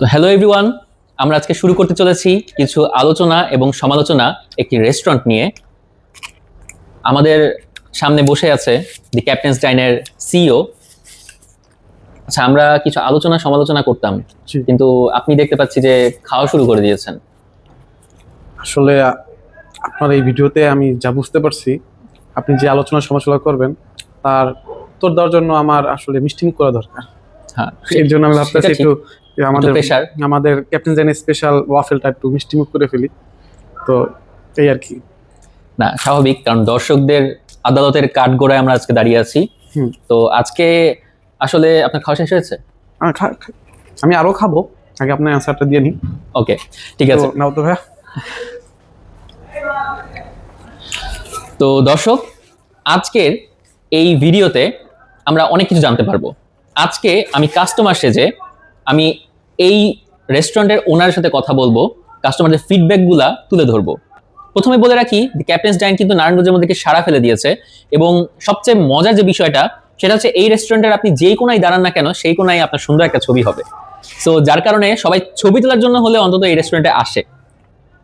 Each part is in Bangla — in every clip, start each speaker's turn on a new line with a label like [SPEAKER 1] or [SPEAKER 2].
[SPEAKER 1] তো হ্যালো এভরিওয়ান আমরা আজকে শুরু করতে চলেছি কিছু আলোচনা এবং সমালোচনা একটি রেস্টুরেন্ট নিয়ে। আমাদের সামনে বসে আছে দি ক্যাপ্টেন্স ডাইনের সিইও আচ্ছা আমরা কিছু আলোচনা সমালোচনা করতাম। কিন্তু আপনি দেখতে পাচ্ছি যে খাওয়া শুরু করে দিয়েছেন।
[SPEAKER 2] আসলে আপনার এই ভিডিওতে আমি যা বুঝতে পারছি আপনি যে আলোচনা সমালোচনা করবেন তার উত্তর দেওয়ার জন্য আমার আসলে মিষ্টিমুখ করা দরকার।
[SPEAKER 1] হ্যাঁ
[SPEAKER 2] এর জন্য আমি ভাবতেছি একটু আমাদের আমাদের ক্যাপ্টেন জাইনের স্পেশাল ওয়াফেলটা একটু মিষ্টিমুখ করে ফেলি। তো এই আর কি।
[SPEAKER 1] না স্বাভাবিক কারণ দর্শকদের আদালতের কাঠগোড়ায় আমরা আজকে দাঁড়িয়ে আছি। তো আজকে আসলে আপনার খাওয়া শেষ হয়েছে?
[SPEAKER 2] আমি আরও খাব। আগে আপনার অ্যান্সারটা দিয়ে নিই।
[SPEAKER 1] ওকে ঠিক আছে।
[SPEAKER 2] নাও তো ভাইয়া।
[SPEAKER 1] তো দর্শক আজকের এই ভিডিওতে আমরা অনেক কিছু জানতে পারব। আজকে আমি কাস্টমার সেজে আমি এই রেস্টুরেন্টের ওনারের সাথে কথা বলব কাস্টমারদের ফিডব্যাকগুলা তুলে ধরবো। প্রথমে বলে রাখি দি ক্যাপ্টেন্স ডাইন কিন্তু নারায়ণগঞ্জের মধ্যে সারা ফেলে দিয়েছে এবং সবচেয়ে মজার যে বিষয়টা, সেটা হচ্ছে এই রেস্টুরেন্টের আপনি যেই কোনায় দাঁড়ান না কেন, সেই কোনায় আপনার সুন্দর একটা ছবি হবে। সো যার কারণে সবাই ছবি তোলার জন্য হলে অন্তত এই রেস্টুরেন্টে আসে।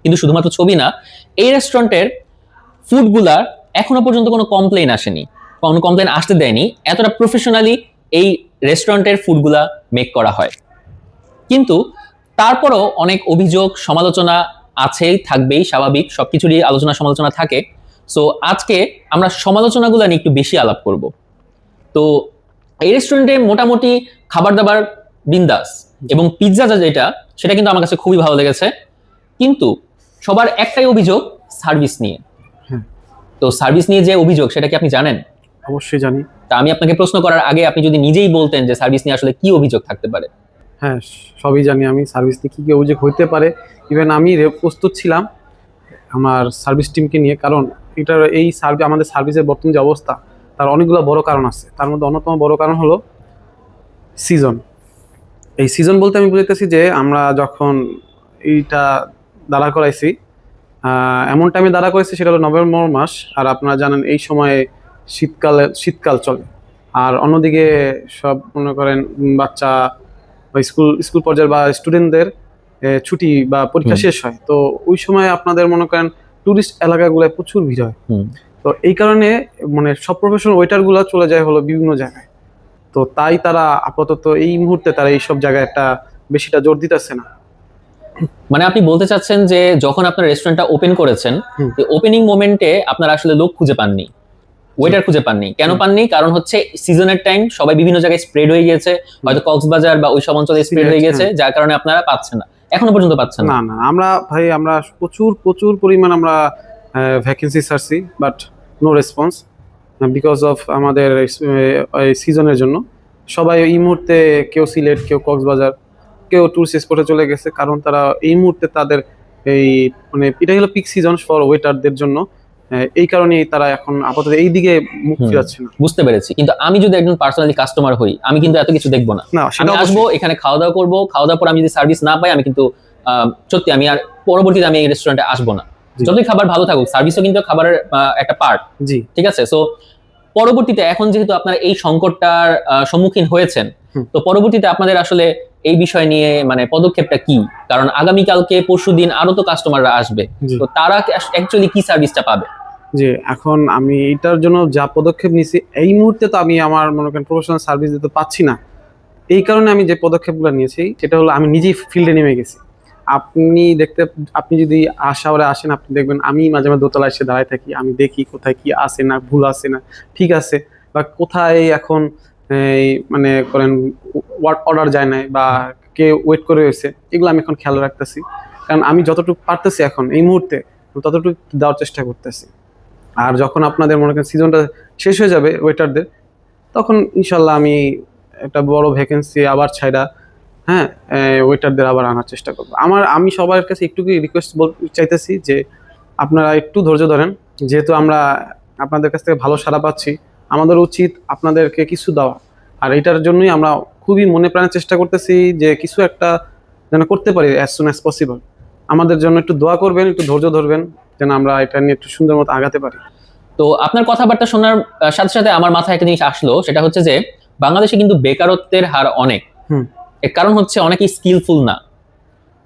[SPEAKER 1] কিন্তু শুধুমাত্র ছবি না, এই রেস্টুরেন্টের ফুডগুলার এখনও পর্যন্ত কোনো কমপ্লেন আসেনি। কোনো কমপ্লেন আসতে দেয়নি। এতটা প্রফেশনালি এই রেস্টুরেন্টের ফুডগুলা মেক করা হয়। কিন্তু তারপরও অনেক অভিযোগ সমালোচনা আছেই থাকবেই স্বাভাবিক সবকিছুরই আলোচনা সমালোচনা থাকে। সো আজকে আমরা সমালোচনাগুলো নিয়ে একটু বেশি আলাপ করব। তো এই রেস্টুরেন্টে মোটামুটি খাবার দাবার বিন্দাস এবং পিৎজা যেটা সেটা কিন্তু আমার কাছে খুবই ভালো লেগেছে। কিন্তু সবার একটাই অভিযোগ সার্ভিস নিয়ে।
[SPEAKER 2] হ্যাঁ।
[SPEAKER 1] তো সার্ভিস নিয়ে যে অভিযোগ সেটা কি আপনি জানেন?
[SPEAKER 2] অবশ্যই জানি।
[SPEAKER 1] তা আমি আপনাকে প্রশ্ন করার আগে আপনি যদি নিজেই বলতেন যে সার্ভিস নিয়ে আসলে কি অভিযোগ থাকতে পারে।
[SPEAKER 2] হ্যাঁ সবই জানি আমি সার্ভিস নিয়ে কী কী অভিযোগ হইতে পারে। ইভেন আমি প্রস্তুত ছিলাম আমার সার্ভিস টিমকে নিয়ে কারণ এটার এই সার্ভিস আমাদের সার্ভিসের বর্তমান যে অবস্থা তার অনেকগুলো বড় কারণ আছে। তার মধ্যে অন্যতম বড় কারণ হলো সিজন এই সিজন বলতে আমি বুঝাইতেছি যে আমরা যখন এইটা দাঁড়া করাইছি এমন টাইমে দাঁড়া করেছি সেটা হলো নভেম্বর মাস। আর আপনারা জানেন এই সময়ে শীতকালে শীতকাল চলে। আর অন্যদিকে সব মনে করেন বাচ্চা বা স্কুল স্কুল পর্যায়ের বা স্টুডেন্টদের ছুটি বা পরীক্ষা শেষ হয়। তো ওই সময় আপনাদের মনে করেন টুরিস্ট এলাকাগুলোয় প্রচুর ভিড় হয়।
[SPEAKER 1] হুম।
[SPEAKER 2] তো এই কারণে মানে সব প্রফেশনাল ওয়েটারগুলো চলে যায় হলো বিভিন্ন জায়গায়। তো তাই তারা আপাতত এই মুহূর্তে তারা এই সব জায়গায় একটা বেশিটা জোর দিতেছে না।
[SPEAKER 1] মানে আপনি বলতে চাচ্ছেন যে যখন আপনার রেস্টুরেন্টটা ওপেন করেছেন ওপেনিং মোমেন্টে আপনারা আসলে লোক খুঁজে পাননি? ওয়েটার খুঁজে পাননি। কেন পাননি? কারণ হচ্ছে সিজনের টাইম সবাই বিভিন্ন জায়গায় স্প্রেড হয়ে গিয়েছে। হয়তো কক্সবাজার বা ওই সব অঞ্চলে স্প্রেড হয়ে গেছে যার কারণে আপনারা পাচ্ছেন না। এখনও পর্যন্ত পাচ্ছেন না।
[SPEAKER 2] না আমরা ভাই আমরা প্রচুর প্রচুর পরিমাণ আমরা ভ্যাকেন্সি ছাড়ছি but no response because of আমাদের সিজনের জন্য। সবাই এই মুহূর্তে কেউ সিলেট কেউ কক্সবাজার কেউ ট্যুরিস্ট স্পটে চলে গেছে কারণ তারা এই মুহূর্তে তাদের এই মানে এটাই হলো পিক সিজন ফর ওয়েটারদের জন্য। এই কারণেই তারা এখন আপাতত এই দিকে মুখ। ফিরাচ্ছে না।
[SPEAKER 1] বুঝতে পেরেছি। কিন্তু আমি যদি একজন পার্সোনালি কাস্টমার হই আমি কিন্তু এত কিছু দেখব না। আমি আসব এখানে খাওয়া দাওয়া করব খাওয়া দাওয়ার পর আমি যদি সার্ভিস না পাই আমি কিন্তু সত্যি আমি আর পরবর্তীতে আমি এই রেস্টুরেন্টে আসব না। যতই খাবার ভালো থাকুক সার্ভিসও কিন্তু খাবারের একটা পার্ট
[SPEAKER 2] জি।
[SPEAKER 1] ঠিক আছে? সো পরবর্তীতে এখন যেহেতু আপনারা এই সংকটটার সম্মুখীন হয়েছেন তো পরবর্তীতে আপনাদের আসলে এই বিষয় নিয়ে মানে পদক্ষেপটা কি? কারণ আগামীকালকে পরশু দিন আরও তো কাস্টমাররা আসবে। তো তারা অ্যাকচুয়ালি কি সার্ভিসটা পাবে?
[SPEAKER 2] যে এখন আমি এটার জন্য যা পদক্ষেপ নিছি এই মুহূর্তে তো আমি আমার মনে করেন প্রফেশনাল সার্ভিস দিতে পাচ্ছি না। এই কারণে আমি যে পদক্ষেপগুলো নিয়েছি সেটা হলো আমি নিজেই ফিল্ডে নেমে গেছি। আপনি দেখতে আপনি যদি আশাওয়ারে আসেন আপনি দেখবেন আমি মাঝে মাঝে দোতলায় এসে দাঁড়ায় থাকি আমি দেখি কোথায় কি আছে না ভুল আছে না ঠিক আছে। বা কোথায় এখন এই মানে করেন অর্ডার যায় নাই বা কে ওয়েট করে রয়েছে, এগুলো আমি এখন খেয়াল রাখতেছি। কারণ আমি যতটুকু পারতেছি এখন, এই মুহূর্তে ততটুকু দেওয়ার চেষ্টা করতেছি। আর যখন আপনাদের মনে করেন সিজনটা শেষ হয়ে যাবে ওয়েটারদের তখন ইনশাল্লাহ আমি একটা বড় ভ্যাকেন্সি আবার ছাইড়া হ্যাঁ ওয়েটারদের আবার আনার চেষ্টা করব। আমার, আমি সবার কাছে একটু রিকোয়েস্ট চাইতেছি যে আপনারা একটু ধৈর্য ধরেন। যেহেতু আমরা আপনাদের কাছ থেকে ভালো সাড়া পাচ্ছি, আমাদের উচিত আপনাদেরকে কিছু দেওয়া। আর এটার জন্যই আমরা খুবই মনে প্রাণে চেষ্টা করতেছি যে কিছু একটা যেন করতে পারি অ্যাজ সুন অ্যাজ পসিবল আমাদের জন্য একটু দোয়া করবেন একটু ধৈর্য ধরবেন যেন আমরা এটা নিয়ে একটু সুন্দর মতো আগাতে পারি।
[SPEAKER 1] তো আপনার কথাবার্তা শোনার সাথে সাথে আমার মাথায় একটা জিনিস আসলো সেটা হচ্ছে যে বাংলাদেশে কিন্তু বেকারত্বের হার অনেক।
[SPEAKER 2] হুম।
[SPEAKER 1] এর কারণ হচ্ছে অনেকেই স্কিলফুল না।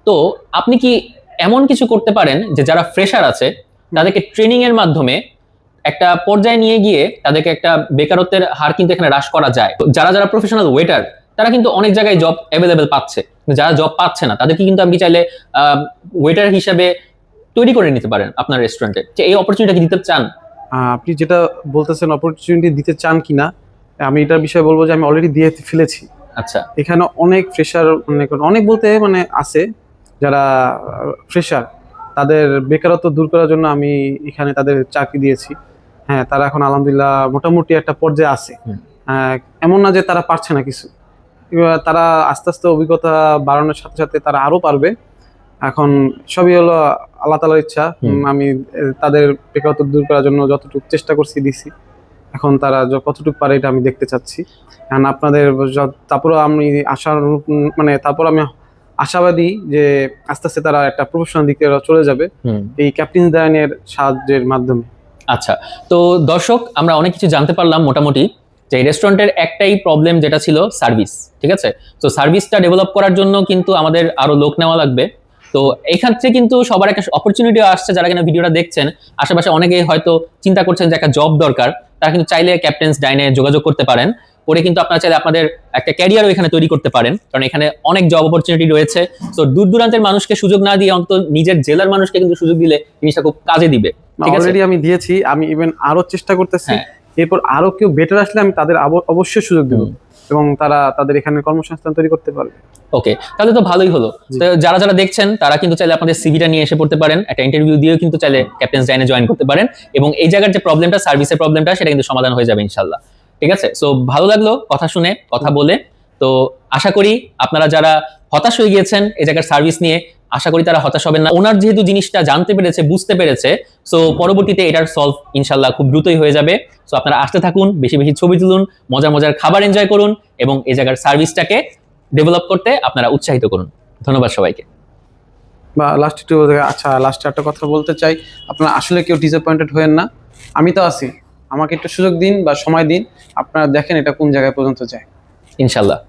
[SPEAKER 1] তো আপনি কি এমন কিছু করতে পারেন যে যারা ফ্রেশার আছে তাদেরকে ট্রেনিং এর মাধ্যমে একটা পর্যায়ে নিয়ে গিয়ে তাদেরকে একটা বেকারত্বের হার কিন্তু এখানে হ্রাস করা যায়? যারা যারা প্রফেশনাল ওয়েটার তারা কিন্তু অনেক জায়গায় জব অ্যাভেলেবেল পাচ্ছে। যারা জব পাচ্ছে না তাদেরকে কিন্তু আপনি চাইলে ওয়েটার হিসাবে তৈরি করে নিতে পারেন আপনার রেস্টুরেন্টে যে এই অপরচুনিটি দিতে চান?
[SPEAKER 2] আপনি যেটা বলতেছেন অপরচুনিটি দিতে চান কিনা আমি এটার বিষয়ে বলব যে আমি অলরেডি দিয়ে ফেলেছি।
[SPEAKER 1] আচ্ছা।
[SPEAKER 2] এখানে অনেক ফ্রেশার মানে অনেক বলতে মানে আছে যারা ফ্রেশার তাদের বেকারত্ব দূর করার জন্য আমি এখানে তাদের চাকরি দিয়েছি। হ্যাঁ তারা এখন আলহামদুলিল্লাহ মোটামুটি একটা পর্যায়ে আছে। এমন না যে তারা পারছে না কিছু। তারা আস্তে আস্তে অভিজ্ঞতা বাড়ানোর সাথে সাথে তারা আরও পারবে। এখন সবই হলো আল্লাহ তালার ইচ্ছা। আমি তাদের বেকারত্ব দূর করার জন্য যতটুকু চেষ্টা করছি দিছি। এখন তারা কতটুকু পারে এটা আমি দেখতে চাচ্ছি। কারণ আপনাদের তারপরেও আমি আশার মানে তারপর আমি আশাবাদী যে আস্তে আস্তে তারা একটা প্রফেশনাল দিকে চলে যাবে এই ক্যাপ্টেন দায়নের সাহায্যের মাধ্যমে।
[SPEAKER 1] আচ্ছা তো দর্শক আমরা অনেক কিছু জানতে পারলাম মোটামুটি। যে রেস্টুরেন্টের একটাই প্রবলেম যেটা ছিল সার্ভিস ঠিক আছে? তো সার্ভিসটা ডেভেলপ করার জন্য কিন্তু আমাদের আরও লোক নেওয়া লাগবে। তো থেকে কিন্তু সবার একটা অপরচুনিটি আসছে যারা কিনা ভিডিওটা দেখছেন। আশেপাশে অনেকে হয়তো চিন্তা করছেন যে একটা জব দরকার তারা কিন্তু চাইলে ক্যাপ্টেন্স ডাইনে যোগাযোগ করতে পারেন। করে কিন্তু আপনারা চাইলে আপনাদের একটা ক্যারিয়ারও এখানে তৈরি করতে পারেন। কারণ এখানে অনেক জব অপরচুনিটি রয়েছে। তো দূর দূরান্তের মানুষকে সুযোগ না দিয়ে অন্তত নিজের জেলার মানুষকে কিন্তু সুযোগ দিলে জিনিসটা খুব কাজে দিবে ঠিক আছে?
[SPEAKER 2] আমি দিয়েছি আমি ইভেন আরও চেষ্টা করতেছি।
[SPEAKER 1] হ্যাঁ।
[SPEAKER 2] এরপর আরও কেউ বেটার আসলে আমি তাদের অবশ্যই সুযোগ দেবো এবং তারা তাদের এখানে কর্মসংস্থান তৈরি করতে পারবে।
[SPEAKER 1] ওকে তাহলে তো ভালোই হলো। যারা যারা দেখছেন তারা কিন্তু চাইলে আপনাদের সিভিটা নিয়ে এসে পড়তে পারেন। একটা ইন্টারভিউ দিয়েও কিন্তু চাইলে ক্যাপ্টেন্স ডাইনে জয়েন করতে পারেন। এবং এই জায়গার যে প্রবলেমটা সার্ভিসের প্রবলেমটা সেটা কিন্তু সমাধান হয়ে যাবে ইনশাল্লাহ ঠিক আছে? সো ভালো লাগল কথা শুনে কথা বলে। তো আশা করি আপনারা যারা হতাশ হয়ে গিয়েছেন এই জায়গার সার্ভিস নিয়ে আশা করি তারা হতাশ হবেন না। ওনার যেহেতু জিনিসটা জানতে পেরেছে বুঝতে পেরেছে সো পরবর্তীতে এটার সলভ ইনশাল্লাহ খুব দ্রুতই হয়ে যাবে। সো আপনারা আসতে থাকুন বেশি বেশি ছবি তুলুন মজার মজার খাবার এনজয় করুন এবং এই জায়গার সার্ভিসটাকে ডেভেলপ করতে আপনারা উৎসাহিত করুন। ধন্যবাদ সবাইকে।
[SPEAKER 2] বা লাস্ট একটু আচ্ছা লাস্টে একটা কথা বলতে চাই। আপনারা আসলে কেউ ডিসঅ্যাপয়েন্টেড হয়েন না। আমি তো আছি। আমাকে একটু সুযোগ দিন বা সময় দিন। আপনারা দেখেন এটা কোন জায়গায় পর্যন্ত যায়।
[SPEAKER 1] ইনশাল্লাহ।